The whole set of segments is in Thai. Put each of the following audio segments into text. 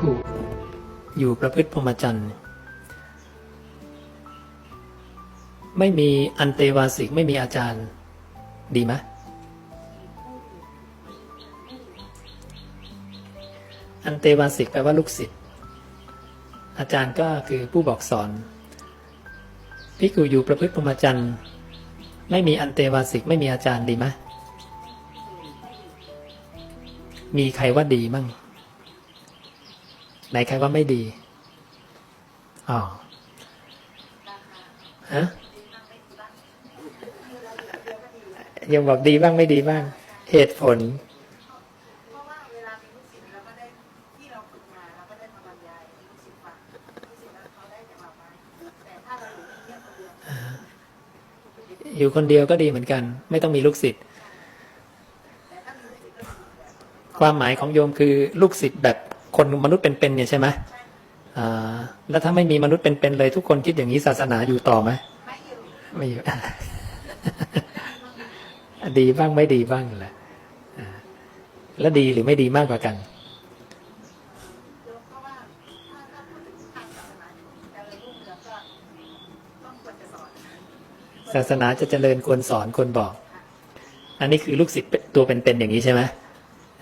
ขุอยู่ประพฤติพรหมจรรย์ ไม่มีอันเตวาสิกไม่มีอาจารย์ ดีไหมอันเตวาสิกแปลว่าลูกศิษย์ อาจารย์ก็คือผู้บอกสอนพิกูอยู่ประพฤติพรหมจรรย์ไม่มีอันเตวาสิกไม่มีอาจารย์ดีไหมมีใครว่าดีมั่ง ไหนใครว่าไม่ดีอ๋อฮะยังบอกดีบ้างไม่ดีบ้าง เหตุผลอยู่คนเดียวก็ดีเหมือนกัน ไม่ต้องมีลูกศิษย์ความหมายของโยมคือลูกศิษย์แบบ คนมนุษย์เป็นๆเนี่ยใช่ไหมอ่าแล้วถ้าไม่มีมนุษย์เป็นๆเลย ทุกคนคิดอย่างนี้ศาสนาอยู่ต่อไหมไม่อยู่ไม่อยู่ดีบ้างไม่ดีบ้างแหละแล้วดีหรือไม่ดีมากกว่ากันศาสนาจะเจะสอนศาสนาจะเจริญควรสอนควรบอก อันนี้คือลูกศิษย์ตัวเป็นๆอย่างนี้ใช่ไหม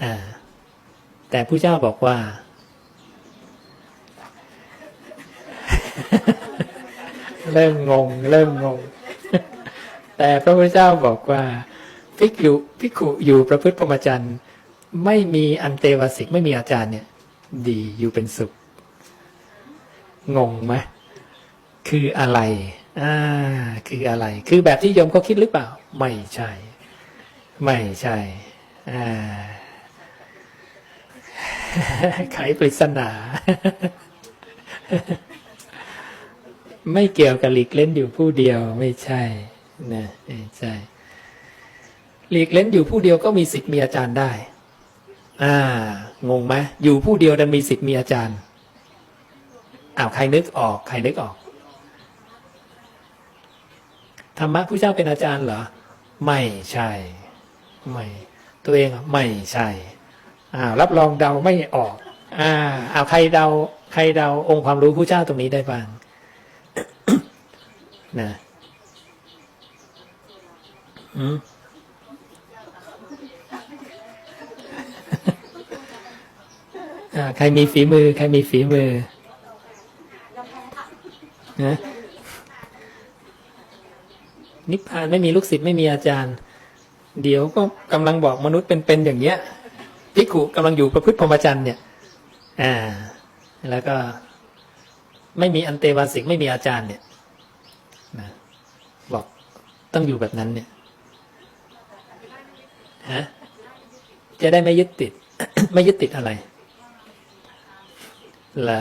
อ่า แต่ผู้เจ้าบอกว่า เริ่มงง เริ่มงง แต่พระพุทธเจ้าบอกว่าภิกษุภิกขุอยู่ประพฤติพรหมจรรย์ไม่มีอันเตวสิกไม่มีอาจารย์เนี่ย ดีอยู่เป็นสุข งงไหมคืออะไรอ่าคืออะไร คือแบบที่โยมเขาคิดหรือเปล่า ไม่ใช่ ไม่ใช่อ่าไขปริศนา ไม่เกี่ยวกับหลีกเล่นอยู่ผู้เดียวไม่ใช่นะไม่ใช่หลีกเล่นอยู่ผู้เดียวก็มีสิทธิ์มีอาจารย์ได้ อ่างงไหมอยู่ผู้เดียวดันมีสิทธิ์มีอาจารย์อ้าวใครนึกออก ใครนึกออกธรรมะผู้เจ้าเป็นอาจารย์เหรอ ไม่ใช่ ไม่ ตัวเองไม่ใช่อ้าวรับรองเดาไม่ออกอ่าเอาใครเดา ใครเดาองค์ความรู้ผู้เจ้าตรงนี้ได้บ้าง นะอืมอ่าใครมีฝีมือ ใครมีฝีมือนะนิพพานไม่มีลูกศิษย์ไม่มีอาจารย์ เดี๋ยวก็กำลังบอกมนุษย์เป็นๆอย่างเงี้ยพิกขุกำลังอยู่ประพฤติพรหมจรรย์เนี่ย อ่า แล้วก็ไม่มีอันเตวาสิกไม่มีอาจารย์เนี่ย นะบอกต้องอยู่แบบนั้นเนี่ยฮะจะได้ไม่ยึดติด ไม่ยึดติดอะไรเหรอ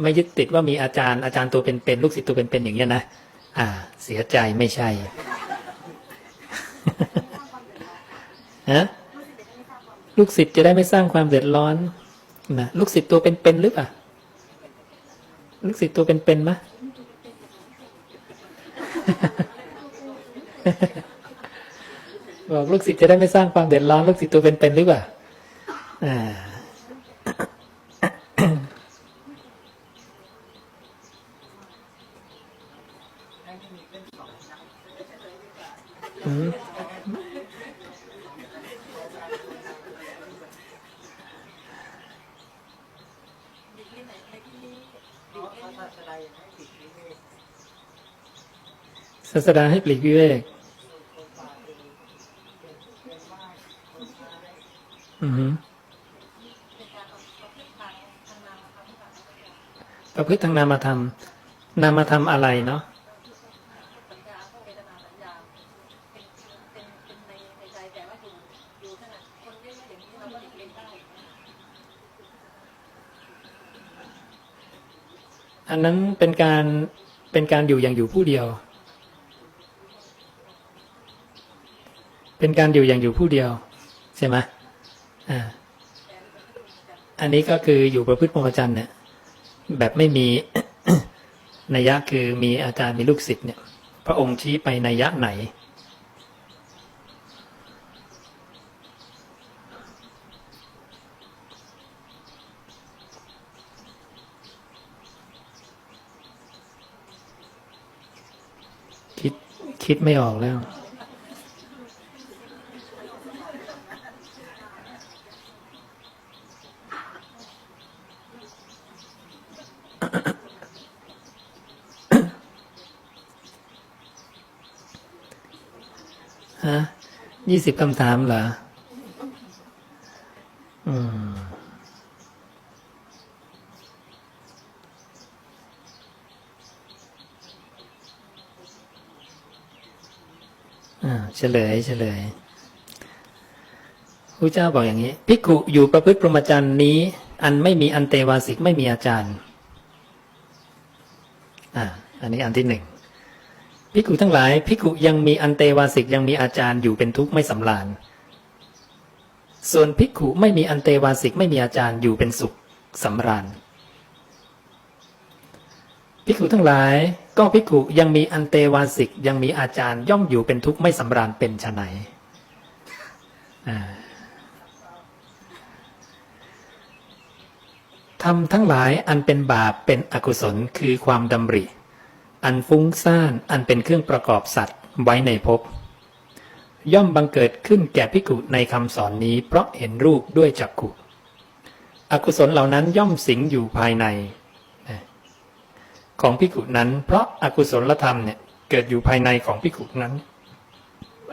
ไม่ยึดติดว่ามีอาจารย์อาจารย์ตัวเป็นๆลูกศิษย์ตัวเป็นๆอย่างเงี้ยนะอ่า เสียใจไม่ใช่ฮะลูกศิษย์จะได้ไม่สร้างความเดือดร้อนนะลูกศิษย์ตัวเป็นๆหรือเปล่าลูกศิษย์ตัวเป็นๆมะ บอกลูกศิษย์จะได้ไม่สร้างความเดือดร้อนลูกศิษย์ตัวเป็นๆหรือเปล่าอ่าอืม ศาสดาให้ปลีกวิเวก อือฮึประพฤติทางนามธรรม นามธรรมอะไรเนาะอันนั้นเป็นการเป็นการอยู่อย่างอยู่ผู้เดียว เป็นการอยู่อย่างอยู่ผู้เดียวใช่ไหมอ่าอันนี้ก็คืออยู่ประพฤติพรหมจรรย์เนี่ยแบบไม่มีนัยยะคือมีอาจารย์มีลูกศิษย์เนี่ย พระองค์ชี้ไปนัยยะไหน คิดคิดไม่ออกแล้ว ฮะยี่สิบคำถามเหรอ อืม อ่า เฉลย เฉลยพระเจ้าบอกอย่างนี้ ภิกขุอยู่ประพฤติพรหมจรรย์นี้ อันไม่มีอันเตวาสิกไม่มีอาจารย์ อันนี้อันที่หนึ่งภิกุทั้งหลายภิกุยังมีอันเตวาสิกยังมีอาจารย์อยู่เป็นทุกข์ไม่สำราญส่วนภิกุไม่มีอันเตวาสิกไม่มีอาจารย์อยู่เป็นสุขสำราญภิกุทั้งหลายก็ภิกุยังมีอันเตวาสิกยังมีอาจารย์ย่อมอยู่เป็นทุกข์ไม่สำราญเป็นไฉนทำทั้งหลายอันเป็นบาปเป็นอกุศลคือความดำริ อันฟุ้งซ่านอันเป็นเครื่องประกอบสัตว์ไว้ในภพย่อมบังเกิดขึ้นแก่ภิกุในคำสอนนี้ เพราะเห็นรูปด้วยจักขุ อกุศลเหล่านั้นย่อมสิงอยู่ภายใน ของพิกุนั้น เพราะอากุศลธรรมเนี่ยเกิดอยู่ภายในของพิกุนั้น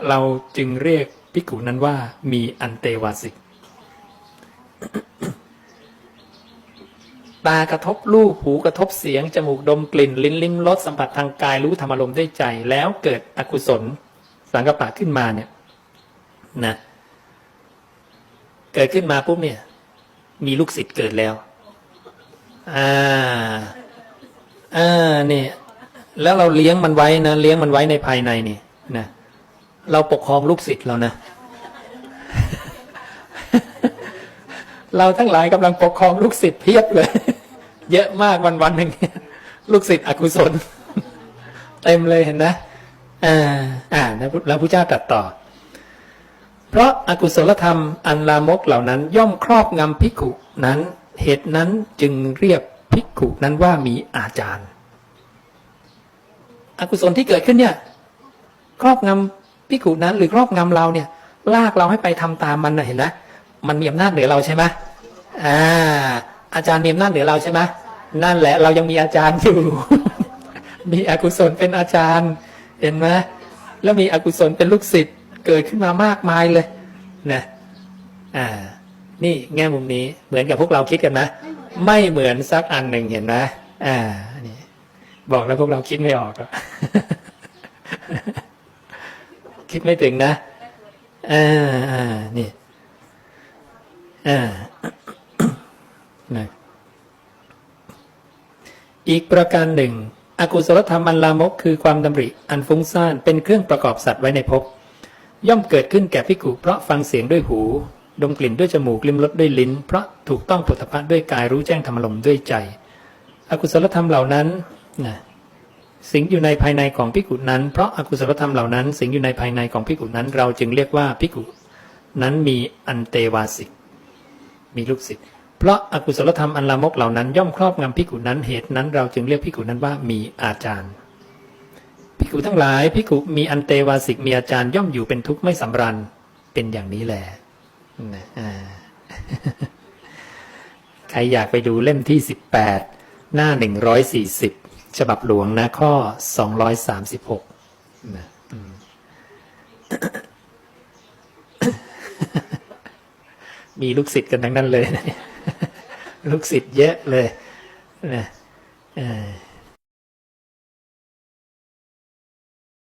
เราจึงเรียกพิกุนั้นว่ามีอันเตวาสิก ตากระทบรูปหูกระทบเสียง จมูกดมกลิ่น ลิ้นลิ้มรสสัมผัสทางกายรู้ธรรมารมณ์ด้วยใจ แล้วเกิดอกุศล สังกปะขึ้นมาเนี่ยนะเกิดขึ้นมาปุ๊บเนี่ย มีลูกศิษย์เกิดแล้วอ่าอ่านี่แล้วเราเลี้ยงมันไว้นะเลี้ยงมันไว้ในภายในนี่นะเราปกครองลูกศิษย์เรานะ เราทั้งหลายกำลังปกครองลูกศิษย์เพียบเลย เยอะมากวันวันๆหนึ่งลูกศิษย์อกุศล เต็มเลยเห็นนะอ่าอ่าแล้วพระเจ้าตรัสต่อ เพราะอากุศลธรรมอันลามกเหล่านั้น ย่อมครอบงำภิกขุนั้น เหตุนั้นจึงเรียกภิกขุนั้นว่ามีอาจารย์อกุศลที่เกิดขึ้นเนี่ย ครอบงำภิกขุนั้น หรือครอบงำเราเนี่ย ลากเราให้ไปทำตามมันนะเห็นไหม มันมีอำนาจเหนือเราใช่ไหมอ่า อาจารย์มีอำนาจเหนือเราใช่ไหมนั่นแหละเรายังมีอาจารย์อยู่ มีอกุศลเป็นอาจารย์ เห็นไหมแล้วมีอกุศลเป็นลูกศิษย์เกิดขึ้นมามากมายเลยนะอ่า นี่แง่มุมนี้เหมือนกับพวกเราคิดกันนะไม่เหมือนสักอันหนึ่งเห็นไหมอ่านี่บอกแล้วพวกเราคิดไม่ออกคิดไม่ถึงนะอ่าอ่านี่ อนะอีกประการหนึ่ง อกุศลธรรมอันลามกคือความดำริอันฟุ้งซ่านเป็นเครื่องประกอบสัตว์ไว้ในภพย่อมเกิดขึ้นแก่ภิกุเพราะฟังเสียงด้วยหู ดมกลิ่นด้วยจมูกลิ้มรสด้วยลิ้น เพราะถูกต้องผลทพะด้วยกายรู้แจ้งธรรมลมด้วยใจ อกุศลธรรมเหล่านั้นนะสิงอยู่ในภายในของภิกุนั้น เพราะอากุศลธรรมเหล่านั้น สิงอยู่ในภายในของภิกุนั้น เราจึงเรียกว่าภิกุนั้นมีอันเตวาสิก มีลูกศิษย์เพราะอากุศลธรรมอันลามกเหล่านั้นย่อมครอบงำภิกุนั้นเหตุนั้นเราจึงเรียกภิกุนั้นว่ามีอาจารย์ภิกุทั้งหลายภิกุมีอันเตวาสิกมีอาจารย์ย่อมอยู่เป็นทุกข์ไม่สำรันเป็นอย่างนี้แหละนะใครอยากไปดูเล่มที่สิบแปดหน้าหนึ่งร้อยสี่สิบฉบับหลวงนะข้อสองร้อยสามสิบหกนะ มีลูกศิษย์กันทั้งนั้นเลย ลูกศิษย์เยอะเลยนะ